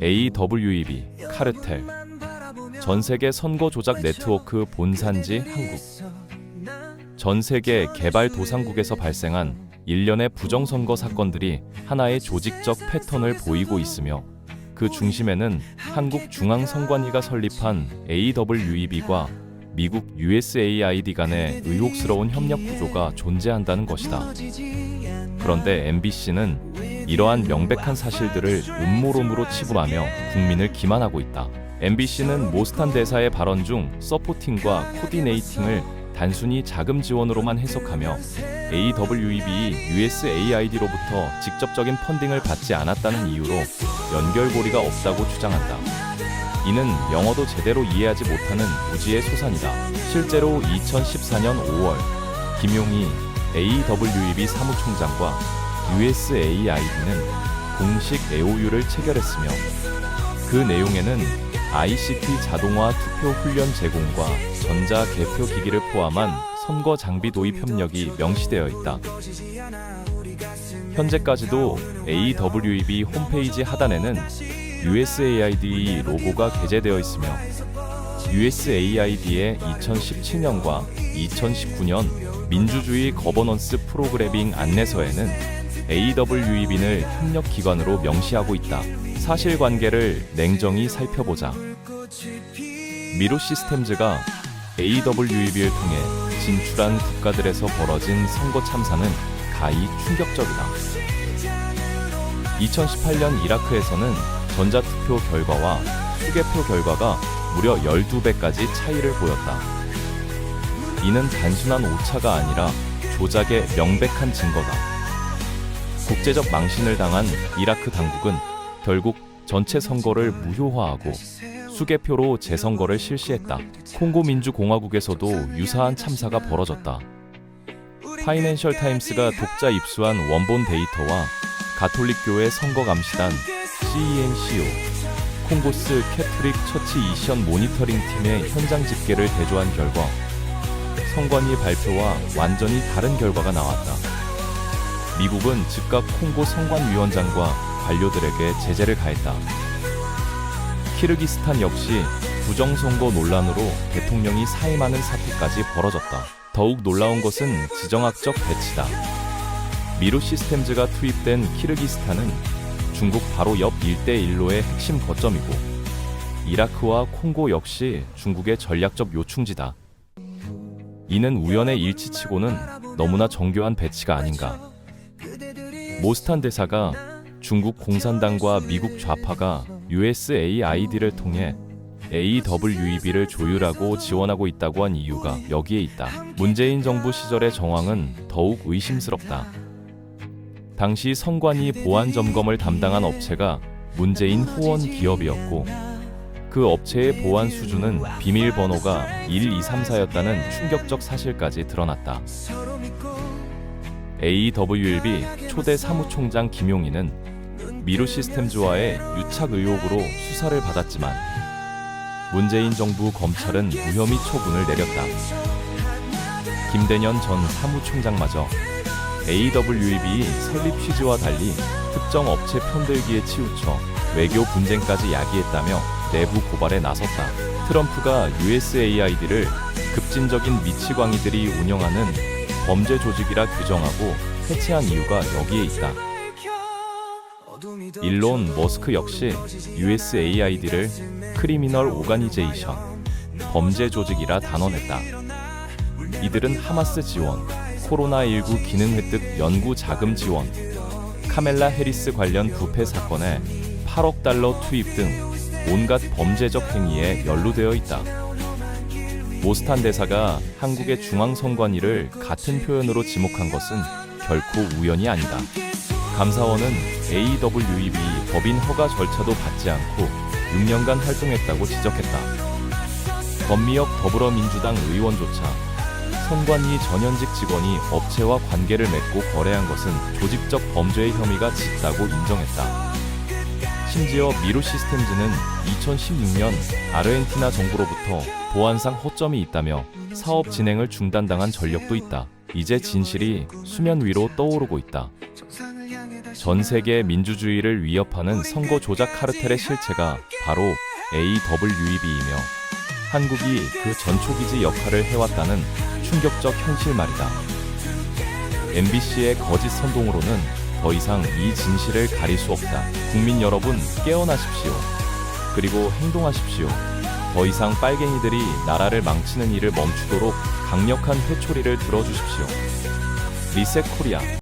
AWEB, 카르텔, 전 세계 선거 조작 네트워크 본산지 한국, 전 세계 개발 도상국에서 발생한 일련의 부정선거 사건들이 하나의 조직적 패턴을 보이고 있으며 그 중심에는 한국 중앙선관위가 설립한 AWEB과 미국 USAID 간의 의혹스러운 협력 구조가 존재한다는 것이다. 그런데 MBC는 이러한 명백한 사실들을 음모론으로 치부하며 국민을 기만하고 있다. MBC는 모스탄 대사의 발언 중 서포팅과 코디네이팅을 단순히 자금 지원으로만 해석하며 AWEB USAID로부터 직접적인 펀딩을 받지 않았다는 이유로 연결고리가 없다고 주장한다. 이는 영어도 제대로 이해하지 못하는 무지의 소산이다. 실제로 2014년 5월 김용희 AWEB 사무총장과 USAID는 공식 AOU를 체결했으며 그 내용에는 ICT 자동화 투표 훈련 제공과 전자 개표 기기를 포함한 선거 장비 도입 협력이 명시되어 있다. 현재까지도 AWEB 홈페이지 하단에는 USAID 로고가 게재되어 있으며 USAID의 2017년과 2019년 민주주의 거버넌스 프로그래밍 안내서에는 AWEB를 협력 기관으로 명시하고 있다. 사실관계를 냉정히 살펴보자. 미로 시스템즈가 AWEB를 통해 진출한 국가들에서 벌어진 선거 참사는 가히 충격적이다. 2018년 이라크에서는 전자투표 결과와 수개표 결과가 무려 12배까지 차이를 보였다. 이는 단순한 오차가 아니라 조작의 명백한 증거다. 국제적 망신을 당한 이라크 당국은 결국 전체 선거를 무효화하고 수개표로 재선거를 실시했다. 콩고 민주공화국에서도 유사한 참사가 벌어졌다. 파이낸셜 타임스가 독자 입수한 원본 데이터와 가톨릭교회 선거 감시단 CENCO, 콩고스 캐트릭 처치 이션 모니터링 팀의 현장 집계를 대조한 결과 선관위 발표와 완전히 다른 결과가 나왔다. 미국은 즉각 콩고 선관위원장과 관료들에게 제재를 가했다. 키르기스탄 역시 부정선거 논란으로 대통령이 사임하는 사태까지 벌어졌다. 더욱 놀라운 것은 지정학적 배치다. 미루 시스템즈가 투입된 키르기스탄은 중국 바로 옆 일대일로의 핵심 거점이고 이라크와 콩고 역시 중국의 전략적 요충지다. 이는 우연의 일치치고는 너무나 정교한 배치가 아닌가. 모스탄 대사가 중국 공산당과 미국 좌파가 USAID를 통해 AWEB를 조율하고 지원하고 있다고 한 이유가 여기에 있다. 문재인 정부 시절의 정황은 더욱 의심스럽다. 당시 선관위 보안 점검을 담당한 업체가 문재인 후원 기업이었고 그 업체의 보안 수준은 비밀번호가 1234였다는 충격적 사실까지 드러났다. AWLB 초대 사무총장 김용희는 미루 시스템즈와의 유착 의혹으로 수사를 받았지만 문재인 정부 검찰은 무혐의 처분을 내렸다. 김대년 전 사무총장마저 AWEB 설립 취지와 달리 특정 업체 편들기에 치우쳐 외교 분쟁까지 야기했다며 내부 고발에 나섰다. 트럼프가 USAID를 급진적인 미치광이들이 운영하는 범죄 조직이라 규정하고 해체한 이유가 여기에 있다. 일론 머스크 역시 USAID를 크리미널 오가니제이션, 범죄 조직이라 단언했다. 이들은 하마스 지원, 코로나19 기능 획득 연구 자금 지원, 카멜라 해리스 관련 부패 사건에 8억 달러 투입 등 온갖 범죄적 행위에 연루되어 있다. 모스탄 대사가 한국의 중앙선관위를 같은 표현으로 지목한 것은 결코 우연이 아니다. 감사원은 AWEB 법인 허가 절차도 받지 않고 6년간 활동했다고 지적했다. 권미혁 더불어민주당 의원조차 선관위 전현직 직원이 업체와 관계를 맺고 거래한 것은 조직적 범죄의 혐의가 짙다고 인정했다. 심지어 미루 시스템즈는 2016년 아르헨티나 정부로부터 보안상 허점이 있다며 사업 진행을 중단당한 전력도 있다. 이제 진실이 수면 위로 떠오르고 있다. 전 세계 민주주의를 위협하는 선거 조작 카르텔의 실체가 바로 AWEB이며 한국이 그 전초기지 역할을 해왔다는 충격적 현실 말이다. MBC의 거짓 선동으로는 더 이상 이 진실을 가릴 수 없다. 국민 여러분 깨어나십시오. 그리고 행동하십시오. 더 이상 빨갱이들이 나라를 망치는 일을 멈추도록 강력한 회초리를 들어주십시오. 리셋 코리아